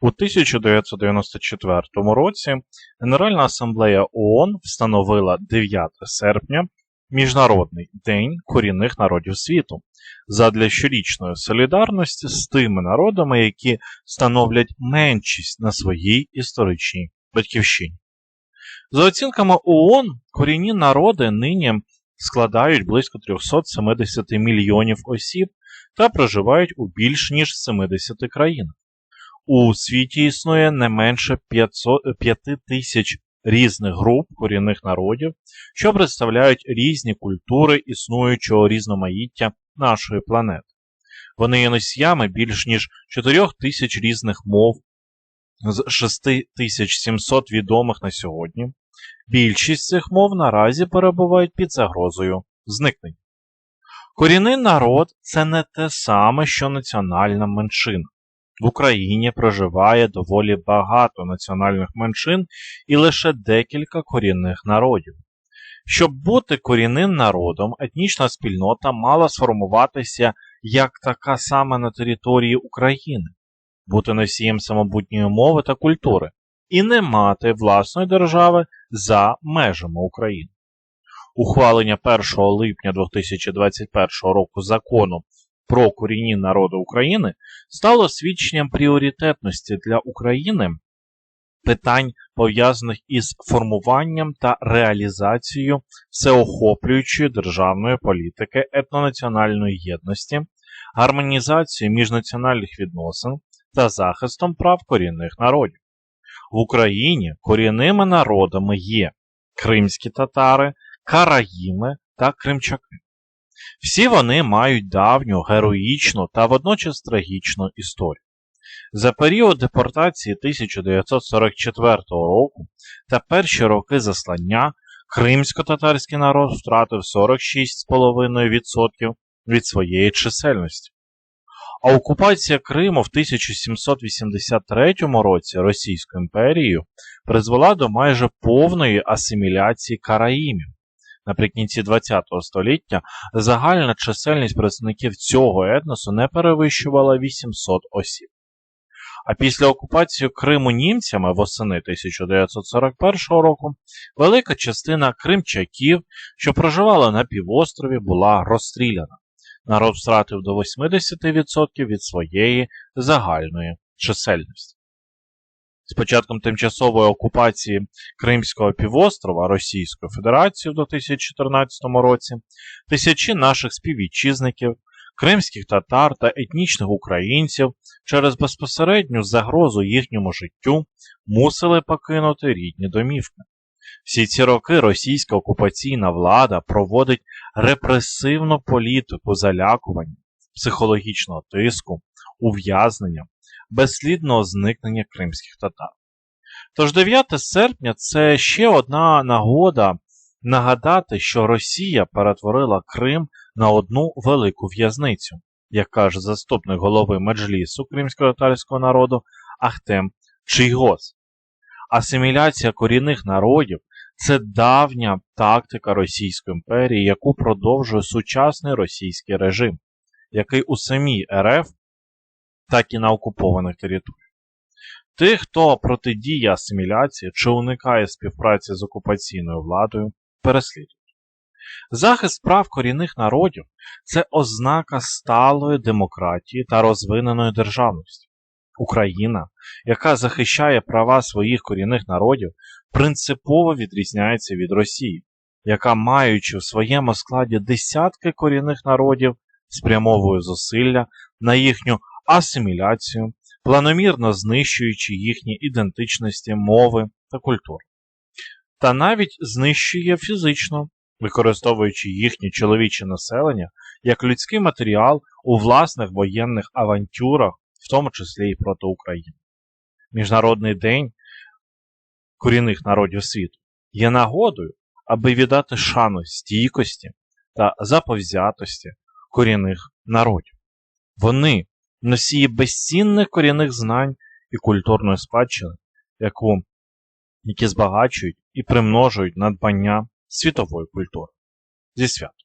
У 1994 році Генеральна асамблея ООН встановила 9 серпня Міжнародний день корінних народів світу задля щорічної солідарності з тими народами, які становлять меншість на своїй історичній батьківщині. За оцінками ООН, корінні народи нині складають близько 370 мільйонів осіб та проживають у більш ніж 70 країнах. У світі існує не менше 5 тисяч різних груп корінних народів, що представляють різні культури існуючого різноманіття нашої планети. Вони є носіями більш ніж 4 тисяч різних мов з 6700 відомих на сьогодні. Більшість цих мов наразі перебувають під загрозою зникнення. Корінний народ це не те саме, що національна меншина. В Україні проживає доволі багато національних меншин і лише декілька корінних народів. Щоб бути корінним народом, етнічна спільнота мала сформуватися як така сама на території України, бути носієм самобутньої мови та культури і не мати власної держави за межами України. Ухвалення 1 липня 2021 року закону про корінні народи України стало свідченням пріоритетності для України питань, пов'язаних із формуванням та реалізацією всеохоплюючої державної політики етнонаціональної єдності, гармонізацією міжнаціональних відносин та захистом прав корінних народів. В Україні корінними народами є кримські татари, караїми та кримчаки. Всі вони мають давню, героїчну та водночас трагічну історію. За період депортації 1944 року та перші роки заслання кримсько-татарський народ втратив 46,5% від своєї чисельності. А окупація Криму в 1783 році Російською імперією призвела до майже повної асиміляції караїмів. Наприкінці ХХ століття загальна чисельність представників цього етносу не перевищувала 800 осіб. А після окупації Криму німцями восени 1941 року велика частина кримчаків, що проживала на півострові, була розстріляна. Народ втратив до 80% від своєї загальної чисельності. З початком тимчасової окупації Кримського півострова Російською Федерацією в 2014 році тисячі наших співвітчизників, кримських татар та етнічних українців через безпосередню загрозу їхньому життю мусили покинути рідні домівки. Всі ці роки російська окупаційна влада проводить репресивну політику залякування, психологічного тиску, ув'язнення, безслідного зникнення кримських татар. Тож 9 серпня це ще одна нагода нагадати, що Росія перетворила Крим на одну велику в'язницю, як каже заступник голови меджлісу кримського татарського народу Ахтем Чийгос. Асиміляція корінних народів це давня тактика Російської імперії, яку продовжує сучасний російський режим, який у самій РФ, так і на окупованих територіях. Тих, хто протидіє асиміляції чи уникає співпраці з окупаційною владою, переслідують. Захист прав корінних народів це ознака сталої демократії та розвиненої державності. Україна, яка захищає права своїх корінних народів, принципово відрізняється від Росії, яка, маючи в своєму складі десятки корінних народів, спрямовує зусилля на їхню асиміляцію, планомірно знищуючи їхні ідентичності, мови та культури. Та навіть знищує фізично, використовуючи їхнє чоловіче населення як людський матеріал у власних воєнних авантюрах, в тому числі і проти України. Міжнародний день корінних народів світу є нагодою, аби віддати шану стійкості та заповзятості корінних народів. Вони носії безцінних корінних знань і культурної спадщини, яку, які збагачують і примножують надбання світової культури. Зі свят.